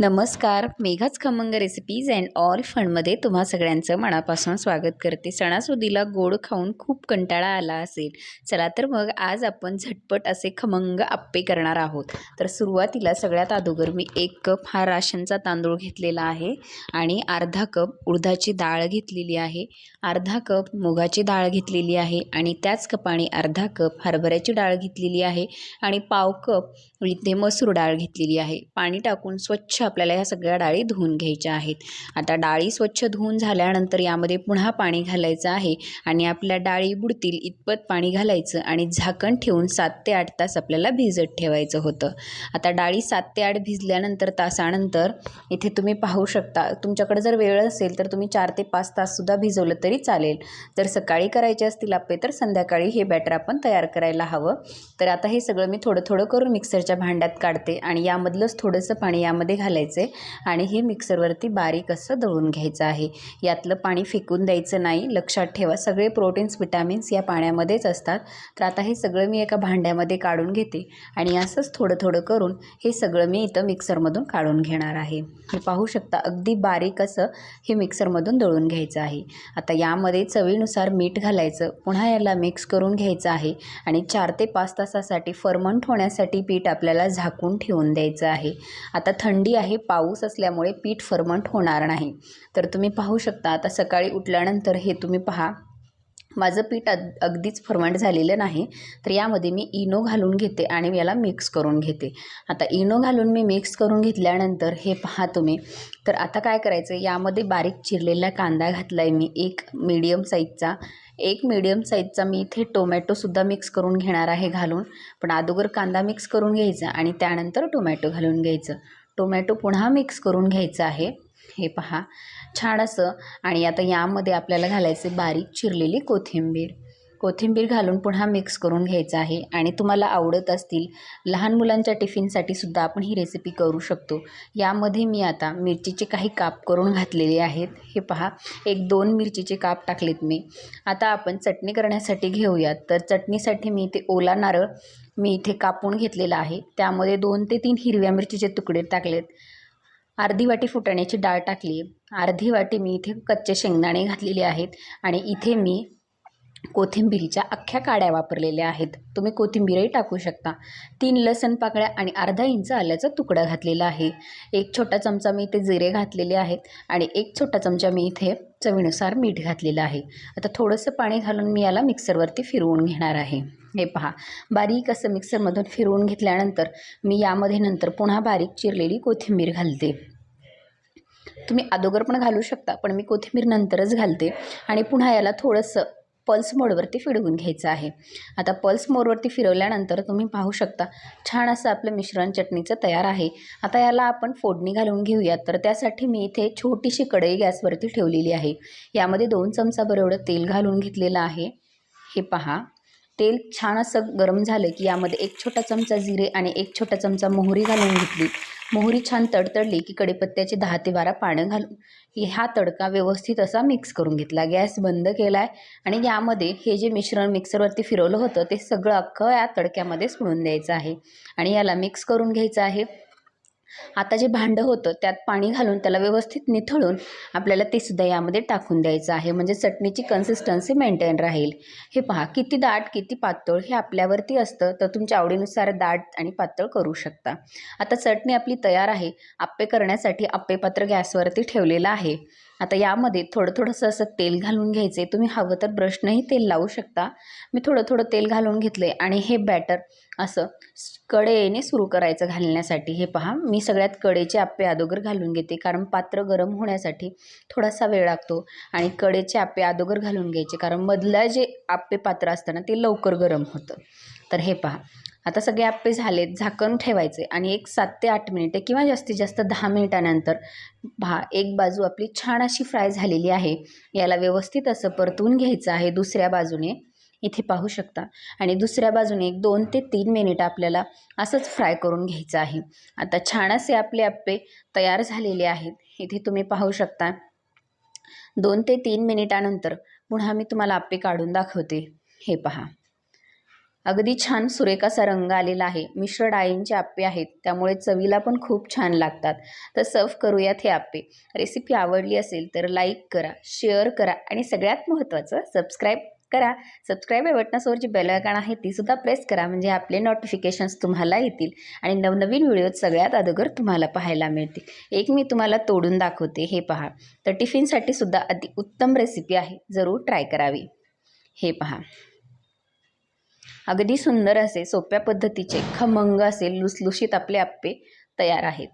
नमस्कार मेघाच खमंग recipes and all फंडमध्ये तुम्हा सगळ्यांचं मनापासून स्वागत करते. सणासुदीला गोड खाऊन खूप कंटाळा आला असेल चला तर मग आज आपण झटपट असे खमंग आप्पे करणार आहोत. तर सुरुवातीला सगळ्यात अगोदर मी एक कप हा राशनचा तांदूळ घेतलेला आहे आणि अर्धा कप उडदाची डाळ घेतलेली आहे. अर्धा कप मुगाची डाळ घेतलेली आहे आणि त्याच कपाने अर्धा कप हरभऱ्याची डाळ घेतलेली आहे आणि पाव कप इथे मसूर डाळ घेतलेली आहे. पाणी टाकून स्वच्छ आपल्याला ह्या सगळ्या डाळी धुवून घ्यायच्या आहेत. आता डाळी स्वच्छ धुवून झाल्यानंतर यामध्ये पुन्हा पाणी घालायचं आहे आणि आपल्या डाळी बुडतील इतपत पाणी घालायचं आणि झाकण ठेवून सात ते आठ तास आपल्याला भिजत ठेवायचं होतं. आता डाळी सात ते आठ भिजल्यानंतर तासानंतर इथे तुम्ही पाहू शकता. तुमच्याकडे जर वेळ असेल तर तुम्ही चार ते पाच ताससुद्धा भिजवलं तरी चालेल. जर सकाळी करायचे असतील आपले तर संध्याकाळी हे बॅटर आपण तयार करायला हवं. तर आता हे सगळं मी थोडं थोडं करून मिक्सर मिक्सरच्या भांड्यात काढते आणि यामधलंच थोडंसं पाणी यामध्ये घालायचं आहे आणि हे मिक्सरवरती बारीक असं दळून घ्यायचं आहे. यातलं पाणी फेकून द्यायचं नाही. लक्षात ठेवा सगळे प्रोटीन्स विटॅमिन्स या पाण्यामध्येच असतात. तर आता हे सगळं मी एका भांड्यामध्ये काढून घेते आणि असंच थोडं थोडं करून हे सगळं मी इथं मिक्सरमधून काढून घेणार आहे. हे पाहू शकता अगदी बारीक असं हे मिक्सरमधून दळून घ्यायचं आहे. आता यामध्ये चवीनुसार मीठ घालायचं. पुन्हा याला मिक्स करून घ्यायचं आहे आणि चार ते पाच तासासाठी फर्मंट होण्यासाठी पीठ आपल्याला झाकून ठेवून द्यायचं आहे. आता थंडी आहे पाऊस असल्यामुळे पीठ फर्मंट होणार नाही. तर तुम्ही पाहू शकता आता सकाळी उठल्यानंतर हे तुम्ही पहा. माझं पीठ अग अगदीच फर्मंट झालेलं नाही तर यामध्ये मी इनो घालून घेते आणि याला मिक्स करून घेते. आता इनो घालून मी मिक्स करून घेतल्यानंतर हे पहा तुम्ही. तर आता काय करायचं यामध्ये बारीक चिरलेला कांदा घातला आहे मी एक मीडियम साईजचा एक मीडियम साईजचा मी इथे टोमॅटोसुद्धा मिक्स करून घेणार आहे घालून. पण अगोदर कांदा मिक्स करून घ्यायचा आणि त्यानंतर टोमॅटो घालून घ्यायचं. टोमॅटो पुन्हा मिक्स करून घ्यायचं आहे. हे पहा. छान असं. आणि आता यामध्ये आपल्याला घालायचे बारीक चिरलेली कोथिंबीर. कोथिंबीर घालून पुन्हा मिक्स करून घ्यायचं आहे. आणि तुम्हाला आवडत असतील लहान मुलांच्या टिफिनसाठी सुद्धा आपण ही रेसिपी करू शकतो. यामध्ये मी आता मिरचीचे काही काप करून घातलेले आहेत. हे पहा. एक दोन मिरचीचे काप टाकलेत मी. आता आपण चटणी करण्यासाठी घेऊयात. तर चटणीसाठी मी इथे ओला नारळ मी इथे कापून घेतलेला आहे. त्यामध्ये दोन ते तीन हिरव्या मिरचीचे तुकडे टाकलेत. अर्धी वाटी फुटाण्याची डाळ टाकली. अर्धी वाटी मी इथे कच्चे शेंगदाणे घातलेले आहेत आणि इथे मी कोथिंबीरीच्या अख्ख्या काड्या वापरलेल्या आहेत. तुम्ही कोथिंबीरही टाकू शकता. तीन लसण पाकळ्या आणि अर्धा इंच आल्याचा तुकडा घातलेला आहे. एक छोटा चमचा मी इथे जिरे घातलेले आहेत आणि एक छोटा चमचा मी इथे चवीनुसार मीठ घातलेलं आहे. आता थोडंसं पाणी घालून मी याला मिक्सरवरती फिरवून घेणार आहे. हे पहा. बारीक असं मिक्सरमधून फिरवून घेतल्यानंतर मी यामध्ये नंतर पुन्हा बारीक चिरलेली कोथिंबीर घालते. तुम्ही अगोदर पण घालू शकता पण मी कोथिंबीर नंतरच घालते आणि पुन्हा याला थोडंसं पल्स मोडवरती फिरवून घ्यायचं आहे. आता पल्स मोडवरती फिरवल्यानंतर तुम्ही पाहू शकता छान असं आपलं मिश्रण चटणीचं तयार आहे. आता याला आपण फोडणी घालून घेऊयात. तर त्यासाठी मी इथे छोटीशी कढई गॅसवरती ठेवलेली आहे. यामध्ये दोन चमचा बरोबर तेल घालून घेतलेलं आहे. हे पहा. तेल छान असं गरम झालं की यामध्ये एक छोटा चमचा जिरे आणि एक छोटा चमचा मोहरी घालून घेतली. मोहरी छान तडतडली की कढीपत्त्याचे दहा ते बारा पानं घालून हा तडका व्यवस्थित असा मिक्स करून घेतला. गॅस बंद केला आहे आणि यामध्ये हे जे मिश्रण मिक्सरवरती फिरवलं होतं ते सगळं अख्खं या तडक्यामध्ये सोडून द्यायचं आहे. आणि याला मिक्स करून घ्यायचं आहे. आता जे भांडं होतं त्यात पाणी घालून त्याला व्यवस्थित निथळून आपल्याला ते सुद्धा यामध्ये टाकून द्यायचं आहे. म्हणजे चटणीची कन्सिस्टन्सी मेंटेन राहील. हे पहा किती दाट किती पातळ हे आपल्यावरती असतं तर तुमच्या आवडीनुसार दाट आणि पातळ करू शकता. आता चटणी आपली तयार आहे. आप्पे करण्यासाठी आप्पे पात्र गॅसवरती ठेवलेलं आहे. आता यामध्ये थोडं थोडंसं असं तेल घालून घ्यायचे तुम्ही हवं तर ब्रशनंही तेल लावू शकता. मी थोडं थोडं तेल घालून घेतलं आहे आणि हे बॅटर असं कडेने सुरू करायचं घालण्यासाठी. हे पहा मी सगळ्यात कडेचे आप्पे अगोदर घालून घेते कारण पात्र गरम होण्यासाठी थोडासा वेळ लागतो. आणि कडेचे आप्पे अगोदर घालून घ्यायचे कारण मधलं जे आप्पे पात्र असतं ना ते लवकर गरम होतं. तर हे पहा आता सगळे आप्पे झालेत झाकण ठेवायचे आणि एक सात ते आठ मिनिटे किंवा जास्तीत जास्त दहा मिनिटानंतर भा एक बाजू आपली छान अशी फ्राय झालेली आहे. याला व्यवस्थित असं परतून घ्यायचं आहे दुसऱ्या बाजूने. इथे पाहू शकता. आणि दुसऱ्या बाजूने एक दोन ते तीन मिनिट आपल्याला असंच फ्राय करून घ्यायचं आहे. आता छान असे आपले आप्पे तयार झालेले आहेत. इथे तुम्ही पाहू शकता. दोन ते तीन मिनिटानंतर पुन्हा मी तुम्हाला आप्पे काढून दाखवते. हे पहा. अगदी छान सुरेखासा रंग आलेला आहे. मिश्र डाळींचे आप्पे आहेत. त्यामुळे चवीला पण खूप छान लागतात. तर सर्व करूयात हे आप्पे. रेसिपी आवडली असेल तर लाईक करा शेअर करा आणि सगळ्यात महत्त्वाचं सबस्क्राईब करा. सबस्क्राईब या बटनासोबर जी बेल आयकॉन आहे तीसुद्धा प्रेस करा म्हणजे आपले नोटिफिकेशन्स तुम्हाला येतील आणि नवनवीन व्हिडिओ सगळ्यात अगोदर तुम्हाला पाहायला मिळतील. एक मी तुम्हाला तोडून दाखवते हे पहा. तर टिफिनसाठी सुद्धा अति उत्तम रेसिपी आहे. जरूर ट्राय करावी. हे पहा. अगदी सुंदर असे सोप्या पद्धतीचे खमंग असे लुसलुशीत आपले आप्पे तयार आहेत.